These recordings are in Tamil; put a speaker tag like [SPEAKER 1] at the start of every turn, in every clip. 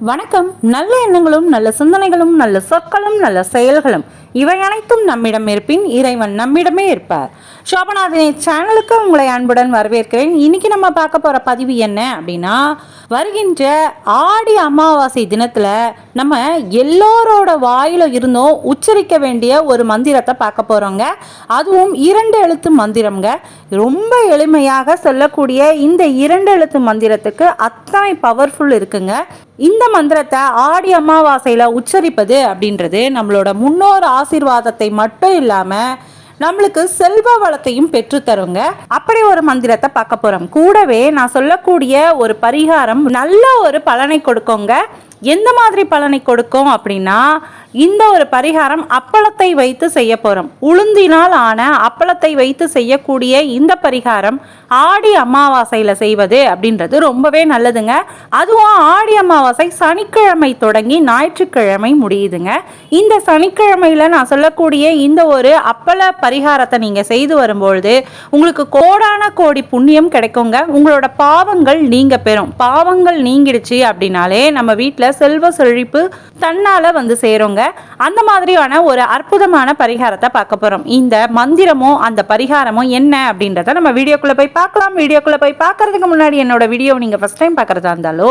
[SPEAKER 1] வணக்கம். நல்ல எண்ணங்களும் நல்ல சிந்தனைகளும் நல்ல சொற்களும் நல்ல செயல்களும். இவை அனைத்தும் நம்மிடம் இருப்பின் இறைவன் நம்மிடமே இருப்பார். சோபநாதனை சேனலுக்கு உங்களை அன்புடன் வரவேற்கிறேன். இன்னைக்கு நம்ம பார்க்க போற பதிவு என்ன அப்படின்னா வருகின்ற ஆடி அமாவாசை தினத்துல நம்ம எல்லோரோட வாயில இருந்தும் உச்சரிக்க வேண்டிய ஒரு மந்திரத்தை பார்க்க போறோங்க. அதுவும் இரண்டு எழுத்து மந்திரம்ங்க. ரொம்ப எளிமையாக சொல்லக்கூடிய இந்த இரண்டு எழுத்து மந்திரத்துக்கு அத்தனை பவர்ஃபுல் இருக்குங்க. இந்த மந்திரத்தை ஆடி அமாவாசையில உச்சரிப்பது அப்படின்றது நம்மளோட முன்னோர் ஆசீர்வாதத்தை மட்டும் இல்லாம நம்மளுக்கு செல்வ வளத்தையும் பெற்றுத்தருங்க அப்படி ஒரு மந்திரத்தை பார்க்க போகிறோம் கூடவே நான் சொல்லக்கூடிய ஒரு பரிகாரம் நல்ல ஒரு பலனை கொடுக்குங்க. எந்த மாதிரி பலனை கொடுக்கும் அப்படின்னா இந்த ஒரு பரிகாரம் அப்பளத்தை வைத்து செய்ய போறோம். உளுந்தினால் ஆன அப்பளத்தை வைத்து செய்யக்கூடிய இந்த பரிகாரம் ஆடி அமாவாசையில செய்வது அப்படின்றது ரொம்பவே நல்லதுங்க. அதுவும் ஆடி அமாவாசை சனிக்கிழமை தொடங்கி ஞாயிற்றுக்கிழமை முடியுதுங்க. இந்த சனிக்கிழமையில நான் சொல்லக்கூடிய இந்த ஒரு அப்பள பரிகாரத்தை நீங்க செய்து வரும்பொழுது உங்களுக்கு கோடான கோடி புண்ணியம் கிடைக்குங்க. உங்களோட பாவங்கள் நீங்க பெறும். பாவங்கள் நீங்கிடுச்சு அப்படின்னாலே நம்ம வீட்டில் செல்வ செழிப்பு தன்னால வந்து சேருங்க. அந்த மாதிரியான ஒரு அற்புதமான பரிகாரத்தை பார்க்க போறோம். இந்த மந்திரமும் அந்த பரிகாரமும் என்ன அப்படின்றத நம்ம வீடியோக்குள்ள போய் பார்க்கலாம். வீடியோக்குள்ள போய் பார்க்கறதுக்கு முன்னாடி என்னோட வீடியோ நீங்க ஃபர்ஸ்ட் டைம் பார்க்குறதா இருந்தாலோ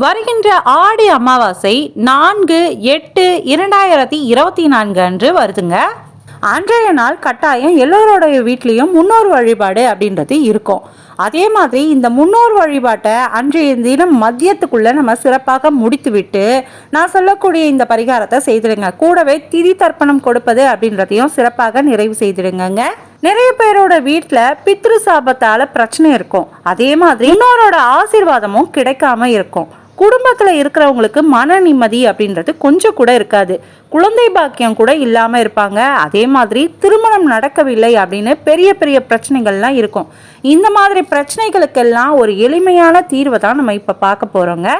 [SPEAKER 1] வருகின்ற ஆடி அமாவாசை நான்கு எட்டு இரண்டாயிரத்தி இருபத்தி நான்கு அன்று வருதுங்க. அன்றைய நாள் கட்டாயம் எல்லோருடைய வீட்லேயும் முன்னோர் வழிபாடு அப்படின்றது இருக்கும். அதே மாதிரி இந்த முன்னோர் வழிபாட்டை அன்றைய தினம் மதியத்துக்குள்ளே நம்ம சிறப்பாக முடித்துவிட்டு நான் சொல்லக்கூடிய இந்த பரிகாரத்தை செய்திடுங்க. கூடவே திதி தர்ப்பணம் கொடுப்பது அப்படின்றதையும் சிறப்பாக நிறைவு செய்திடுங்கங்க. நிறைய பேரோட வீட்டில் பித்ரு சாபத்தால் பிரச்சனை இருக்கும். அதே மாதிரி இன்னொரோட ஆசீர்வாதமும் கிடைக்காம இருக்கும். குடும்பத்தில் இருக்கிறவங்களுக்கு மன நிம்மதி அப்படின்றது கொஞ்சம் கூட இருக்காது. குழந்தை பாக்கியம் கூட இல்லாமல் இருப்பாங்க. அதே மாதிரி திருமணம் நடக்கவில்லை அப்படின்னு பெரிய பெரிய பிரச்சனைகள்லாம் இருக்கும். இந்த மாதிரி பிரச்சனைகளுக்கெல்லாம் ஒரு எளிமையான தீர்வை தான் நம்ம இப்போ பார்க்க போகிறோங்க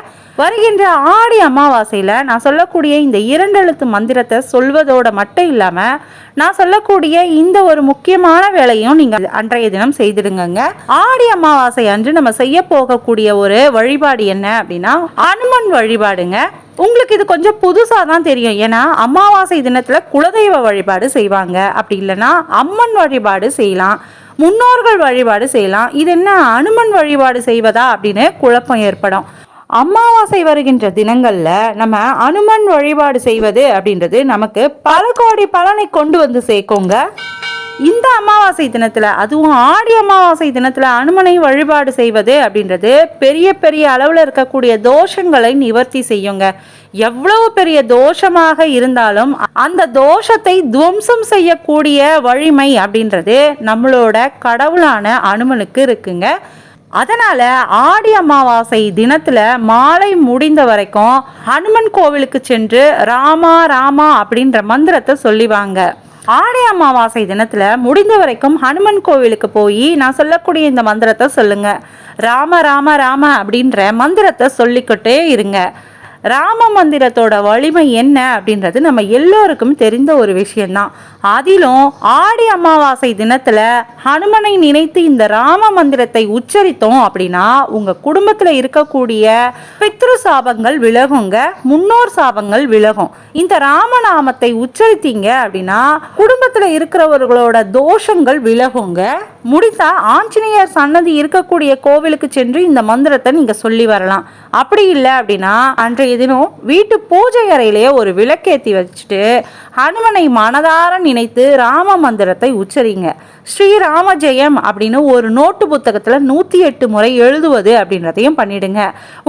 [SPEAKER 1] வருகின்ற ஆடி அமாவாசையில் நான் சொல்லக்கூடிய இந்த இரண்டு எழுத்து மந்திரத்தை சொல்வதோட மட்டும் இல்லாமல் நான் சொல்லக்கூடிய இந்த ஒரு முக்கியமான வேலையும் நீங்கள் அன்றைய தினம் செய்திடுங்க ஆடி அமாவாசை அன்று நம்ம செய்ய போகக்கூடிய ஒரு வழிபாடு என்ன அப்படின்னா அனுமன் வழிபாடுங்க. உங்களுக்கு இது கொஞ்சம் புதுசாக தான் தெரியும். ஏன்னா அமாவாசை தினத்தில் குலதெய்வ வழிபாடு செய்வாங்க. அப்படி இல்லைன்னா அம்மன் வழிபாடு செய்யலாம். முன்னோர்கள் வழிபாடு செய்யலாம். இது என்ன அனுமன் வழிபாடு செய்வதா அப்படின்னு குழப்பம் ஏற்படும். அமாவாசை வருகின்ற தினங்களில் நம்ம அனுமன் வழிபாடு செய்வது அப்படின்றது நமக்கு பல கோடி பலனை கொண்டு வந்து சேர்க்கோங்க. இந்த அமாவாசை தினத்தில் அதுவும் ஆடி அமாவாசை தினத்தில் அனுமனை வழிபாடு செய்வது அப்படின்றது பெரிய பெரிய அளவில் இருக்கக்கூடிய தோஷங்களை நிவர்த்தி செய்யுங்க. எவ்வளவு பெரிய தோஷமாக இருந்தாலும் அந்த தோஷத்தை துவம்சம் செய்யக்கூடிய வலிமை அப்படின்றது நம்மளோட கடவுளான அனுமனுக்கு இருக்குங்க. அதனால் ஆடி அமாவாசை தினத்தில் மாலை முடிந்த வரைக்கும் ஹனுமன் கோவிலுக்கு சென்று ராமா ராமா அப்படின்ற மந்திரத்தை சொல்லிவாங்க. ஆடி அமாவாசை தினத்தில் முடிந்த வரைக்கும் ஹனுமன் கோவிலுக்கு போய் நான் சொல்லக்கூடிய இந்த மந்திரத்தை சொல்லுங்க. ராம ராம ராம அப்படின்ற மந்திரத்தை சொல்லிக்கிட்டே இருங்க. ராம மந்திரத்தோட வலிமை என்ன அப்படின்றது நம்ம எல்லோருக்கும் தெரிந்த ஒரு விஷயம்தான். அதிலும் ஆடி அமாவாசை தினத்துல ஹனுமனை நினைத்து இந்த ராம மந்திரத்தை உச்சரித்தோம் அப்படின்னா உங்க குடும்பத்துல இருக்கக்கூடிய பித்ரு சாபங்கள் விலகுங்க முன்னோர் சாபங்கள் விலகும். இந்த ராமநாமத்தை உச்சரித்தீங்க அப்படின்னா குடும்பத்துல இருக்கிறவர்களோட தோஷங்கள் விலகுங்க. முடித்தா ஆஞ்சநேயர் சன்னதி இருக்கக்கூடிய கோவிலுக்கு சென்று இந்த மந்திரத்தை நீங்க சொல்லி வரலாம். அப்படி இல்லை அப்படின்னா அன்றைய தினம் வீட்டு பூஜை அறையிலேயே ஒரு விளக்கேற்றி வச்சுட்டு ஹனுமனை மனதார நினைத்து ராம மந்திரத்தை உச்சரிங்க. ஸ்ரீராம ஜெயம் அப்படின்னு ஒரு நோட்டு புத்தகத்தில் நூற்றி எட்டு முறை எழுதுவது அப்படின்றதையும் பண்ணிடுங்க.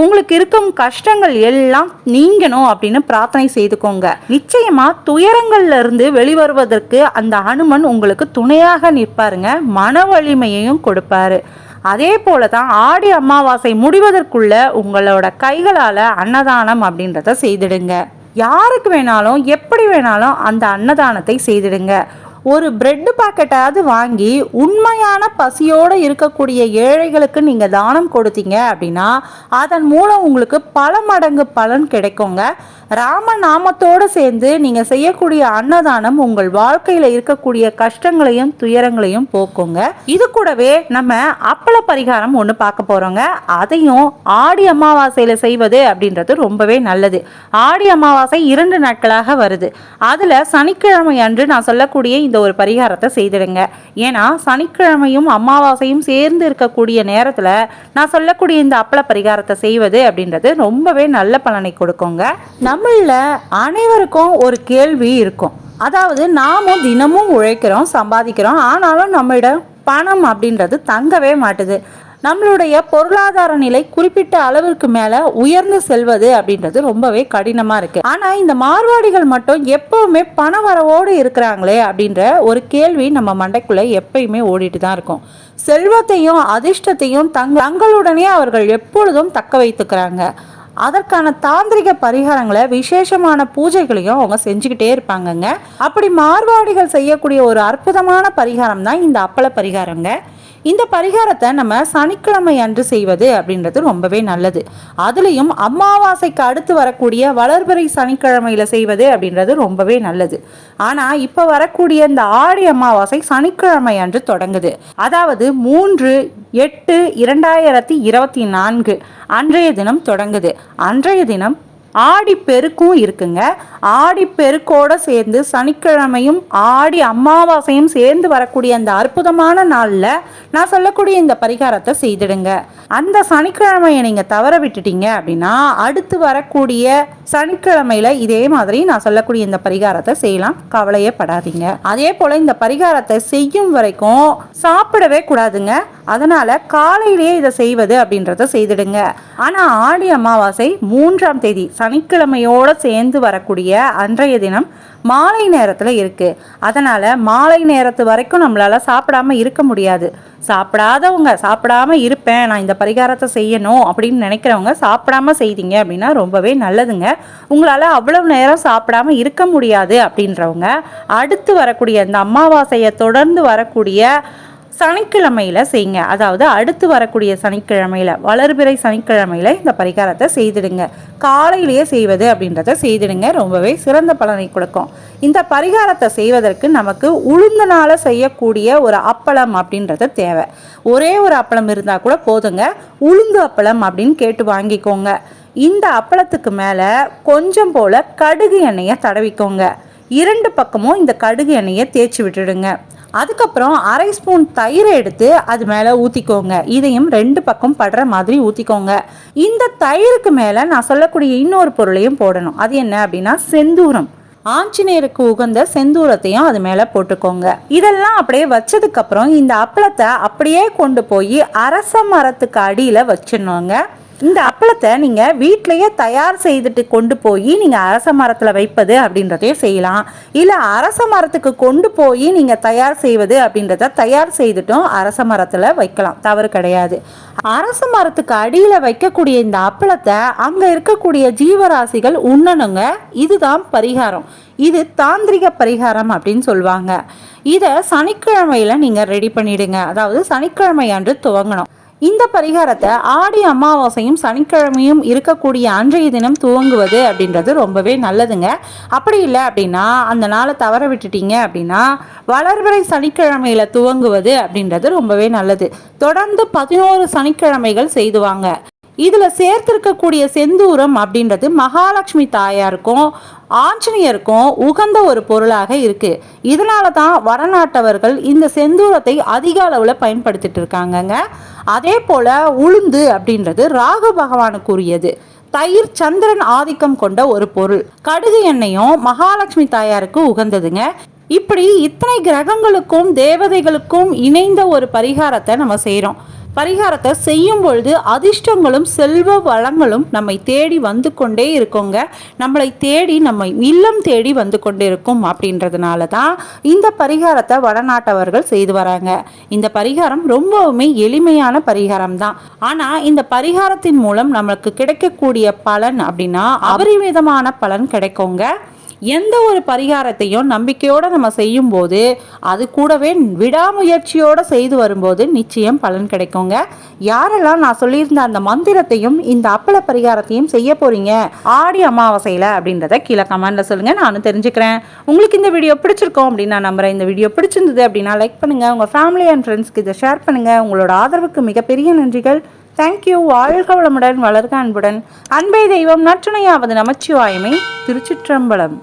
[SPEAKER 1] உங்களுக்கு இருக்கும் கஷ்டங்கள் எல்லாம் நீங்கணும் அப்படின்னு பிரார்த்தனை செய்துக்கோங்க. நிச்சயமா துயரங்கள்ல இருந்து வெளிவருவதற்கு அந்த ஹனுமன் உங்களுக்கு துணையாக நிற்பாருங்க. மன வலிமையையும் கொடுப்பாரு. அதே போல தான் ஆடி அமாவாசை முடிவதற்குள்ள உங்களோட கைகளால் அன்னதானம் அப்படின்றத செய்திடுங்க. யாருக்கு வேணாலும் எப்படி வேணாலும் அந்த அன்னதானத்தை செய்திடுங்க. ஒரு பிரெட் பாக்கெட்டாவது வாங்கி உண்மையான பசியோடு இருக்கக்கூடிய ஏழைகளுக்கு நீங்கள் தானம் கொடுத்தீங்க அப்படின்னா அதன் மூலம் உங்களுக்கு பல மடங்கு பலன் கிடைக்குங்க. ராம நாமத்தோடு சேர்ந்து நீங்கள் செய்யக்கூடிய அன்னதானம் உங்கள் வாழ்க்கையில் இருக்கக்கூடிய கஷ்டங்களையும் துயரங்களையும் போக்குங்க. இது கூடவே நம்ம அப்பள பரிகாரம் ஒன்று பார்க்க போகிறோங்க அதையும் ஆடி அமாவாசையில் செய்வது அப்படின்றது ரொம்பவே நல்லது. ஆடி அமாவாசை இரண்டு நாட்களாக வருது. அதில் சனிக்கிழமை அன்று நான் சொல்லக்கூடிய இந்த ஒரு பரிகாரத்தை செய்திடுங்க. ஏன்னா சனிக்கிழமையும் அமாவாசையும் சேர்ந்து இருக்கக்கூடிய நேரத்தில் நான் சொல்லக்கூடிய இந்த அப்பள பரிகாரத்தை செய்வது அப்படின்றது ரொம்பவே நல்ல பலனை கொடுக்குங்க. நம்மள அனைவருக்கும் ஒரு கேள்வி இருக்கும். அதாவது நாமும் தினமும் உழைக்கிறோம் சம்பாதிக்கிறோம் ஆனாலும் நம்மிடம் பணம் அப்படின்றது தங்கவே மாட்டுது. நம்மளுடைய பொருளாதார நிலை குறிப்பிட்ட அளவிற்கு மேல உயர்ந்து செல்வது அப்படின்றது ரொம்பவே கடினமா இருக்கு. ஆனா இந்த மார்வாடிகள் மட்டும் எப்பவுமே பண வரவோடு இருக்கிறாங்களே அப்படின்ற ஒரு கேள்வி நம்ம மண்டைக்குள்ள எப்பயுமே ஓடிட்டு தான் இருக்கும். செல்வத்தையும் அதிர்ஷ்டத்தையும் தங் தங்களுடனே அவர்கள் எப்பொழுதும் தக்க வைத்துக்கிறாங்க. அதற்கான தாந்திரிக பரிகாரங்களை விசேஷமான பூஜைகளையும் அவங்க செஞ்சுக்கிட்டே இருப்பாங்கங்க. அப்படி மார்வாடிகள் செய்யக்கூடிய ஒரு அற்புதமான பரிகாரம் தான் இந்த அப்பள பரிகாரங்க. இந்த பரிகாரத்தை நம்ம சனிக்கிழமை அன்று செய்வது அப்படின்றது ரொம்பவே நல்லது. அதுலேயும் அமாவாசைக்கு அடுத்து வரக்கூடிய வளர்பிறை சனிக்கிழமையில் செய்வது அப்படின்றது ரொம்பவே நல்லது. ஆனால் இப்போ வரக்கூடிய இந்த ஆடி அமாவாசை சனிக்கிழமை அன்று தொடங்குது. அதாவது மூன்று எட்டு இரண்டாயிரத்தி இருபத்தி நான்கு அன்றைய தினம் தொடங்குது. அன்றைய தினம் ஆடி பெருக்கும் இருக்குங்க. ஆடி பெருக்கோட சேர்ந்து சனிக்கிழமையும் ஆடி அமாவாசையும் சேர்ந்து வரக்கூடிய அந்த அற்புதமான நாளில் நான் சொல்லக்கூடிய இந்த பரிகாரத்தை செய்திடுங்க. அந்த சனிக்கிழமையை நீங்கள் தவற விட்டுட்டீங்க அப்படின்னா அடுத்து வரக்கூடிய சனிக்கிழமையில் இதே மாதிரி நான் சொல்லக்கூடிய இந்த பரிகாரத்தை செய்யலாம். கவலையே படாதீங்க அதே போல் இந்த பரிகாரத்தை செய்யும் வரைக்கும் சாப்பிடவே கூடாதுங்க. அதனால காலையிலேயே இதை செய்வது அப்படின்றத செய்திடுங்க. ஆனால் ஆடி அமாவாசை மூன்றாம் தேதி சனிக்கிழமையோடு சேர்ந்து வரக்கூடிய அன்றைய தினம் மாலை நேரத்தில் இருக்குது அதனால் மாலை நேரத்து வரைக்கும் நம்மளால் சாப்பிடாம இருக்க முடியாது. சாப்பிடாதவங்க சாப்பிடாம இருப்பேன் நான் இந்த பரிகாரத்தை செய்யணும் அப்படின்னு நினைக்கிறவங்க சாப்பிடாம செய்தீங்க அப்படின்னா ரொம்பவே நல்லதுங்க. உங்களால் அவ்வளவு நேரம் சாப்பிடாம இருக்க முடியாது அப்படின்றவங்க அடுத்து வரக்கூடிய இந்த அமாவாசையை தொடர்ந்து வரக்கூடிய சனிக்கிழமையில் செய்யுங்க. அதாவது அடுத்து வரக்கூடிய சனிக்கிழமையில் வளர்பிறை சனிக்கிழமையில் இந்த பரிகாரத்தை செய்திடுங்க. காலையிலேயே செய்வது அப்படின்றத செய்திடுங்க. ரொம்பவே சிறந்த பலனை கொடுக்கும். இந்த பரிகாரத்தை செய்வதற்கு நமக்கு உளுந்தனால செய்யக்கூடிய ஒரு அப்பளம் அப்படின்றது தேவை. ஒரே ஒரு அப்பளம் இருந்தால் கூட போதுங்க. உளுந்து அப்பளம் அப்படின்னு கேட்டு வாங்கிக்கோங்க. இந்த அப்பளத்துக்கு மேலே கொஞ்சம் போல் கடுகு எண்ணெயை தடவிக்கோங்க. இரண்டு பக்கமும் இந்த கடுகு எண்ணெயை தேய்ச்சி விட்டுடுங்க. அதுக்கப்புறம் அரை ஸ்பூன் தயிரை எடுத்து அது மேலே ஊற்றிக்கோங்க இதையும் ரெண்டு பக்கம் படுற மாதிரி ஊற்றிக்கோங்க இந்த தயிருக்கு மேலே நான் சொல்லக்கூடிய இன்னொரு பொருளையும் போடணும். அது என்ன அப்படின்னா செந்தூரம். ஆஞ்சநேயருக்கு உகந்த செந்தூரத்தையும் அது மேலே போட்டுக்கோங்க. இதெல்லாம் அப்படியே வச்சதுக்கப்புறம் இந்த அப்பளத்தை அப்படியே கொண்டு போய் அரச மரத்துக்கு அடியில் வச்சிடணுங்க. இந்த அப்பளத்தை நீங்கள் வீட்டிலையே தயார் செய்துட்டு கொண்டு போய் நீங்கள் அரச மரத்தில் வைப்பது அப்படின்றதையும் செய்யலாம். இல்லை அரச மரத்துக்கு கொண்டு போய் நீங்கள் தயார் செய்வது அப்படின்றத தயார் செய்துட்டும் அரச மரத்தில் வைக்கலாம். தவறு கிடையாது. அரச மரத்துக்கு அடியில் வைக்கக்கூடிய இந்த அப்பளத்தை அங்கே இருக்கக்கூடிய ஜீவராசிகள் உண்ணணுங்க. இதுதான் பரிகாரம். இது தாந்திரிக பரிகாரம் அப்படின்னு சொல்லுவாங்க இதை சனிக்கிழமையில் நீங்கள் ரெடி பண்ணிவிடுங்க அதாவது சனிக்கிழமை அன்று துவங்கணும். இந்த பரிகாரத்தை ஆடி அமாவாசையும் சனிக்கிழமையும் இருக்கக்கூடிய அன்றைய தினம் துவங்குவது அப்படின்றது ரொம்பவே நல்லதுங்க. அப்படி இல்லை அப்படின்னா அந்த நாளை தவற விட்டுட்டீங்க அப்படின்னா வளர்வரை சனிக்கிழமையில துவங்குவது அப்படின்றது ரொம்பவே நல்லது. தொடர்ந்து பதினோரு சனிக்கிழமைகள் செய்துவாங்க. இதில் சேர்த்திருக்கக்கூடிய செந்தூரம் அப்படின்றது மகாலட்சுமி தாயாருக்கும் ஆஞ்சநேயருக்கும் உகந்த ஒரு பொருளாக இருக்கு. இதனால தான் வடநாட்டவர்கள் இந்த செந்தூரத்தை அதிக அளவில் பயன்படுத்திட்டு இருக்காங்கங்க. அதே போல உளுந்து அப்படின்றது ராகு பகவானுக்குரியது தயிர் சந்திரன் ஆதிக்கம் கொண்ட ஒரு பொருள். கடுகு எண்ணெயும் மகாலட்சுமி தாயாருக்கு உகந்ததுங்க. இப்படி இத்தனை கிரகங்களுக்கும் தேவதைகளுக்கும் இணைந்த ஒரு பரிகாரத்தை நம்ம செய்கிறோம் பரிகாரத்தை செய்யும் பொழுது அதிர்ஷ்டங்களும் செல்வ வளங்களும் நம்மை தேடி வந்து கொண்டே இருக்குங்க. நம்மளை தேடி நம்மை இல்லம் தேடி வந்து கொண்டே இருக்கும் அப்படின்றதுனால தான் இந்த பரிகாரத்தை வடநாட்டவர்கள் செய்து வராங்க. இந்த பரிகாரம் ரொம்பவுமே எளிமையான பரிகாரம் தான். ஆனால் இந்த பரிகாரத்தின் மூலம் நம்மளுக்கு கிடைக்கக்கூடிய பலன் அப்படின்னா அபரிமிதமான பலன் கிடைக்குங்க. எந்த ஒரு பரிகாரத்தையும் நம்பிக்கையோடு நம்ம செய்யும்போது அது கூடவே விடாமுயற்சியோடு செய்து வரும்போது நிச்சயம் பலன் கிடைக்குங்க. யாரெல்லாம் நான் சொல்லியிருந்த அந்த மந்திரத்தையும் இந்த அப்பள பரிகாரத்தையும் செய்ய போறீங்க ஆடி அமாவாசையில் அப்படின்றத கீழே கமெண்ட்ல சொல்லுங்கள் நானும் தெரிஞ்சுக்கிறேன். உங்களுக்கு இந்த வீடியோ பிடிச்சிருக்கோம் அப்படின்னு நான் நம்புறேன். இந்த வீடியோ பிடிச்சிருந்தது அப்படின்னா லைக் பண்ணுங்கள் உங்கள் ஃபேமிலி அண்ட் ஃப்ரெண்ட்ஸ்க்கு இதை ஷேர் பண்ணுங்கள் உங்களோட ஆதரவுக்கு மிகப்பெரிய நன்றிகள். தேங்க்யூ வாழ்க வளமுடன் வளர்க அன்புடன். அன்பே தெய்வம் நற்றுணையாவது நமச்சிவாயமை. திருச்சிற்றம்பலம்.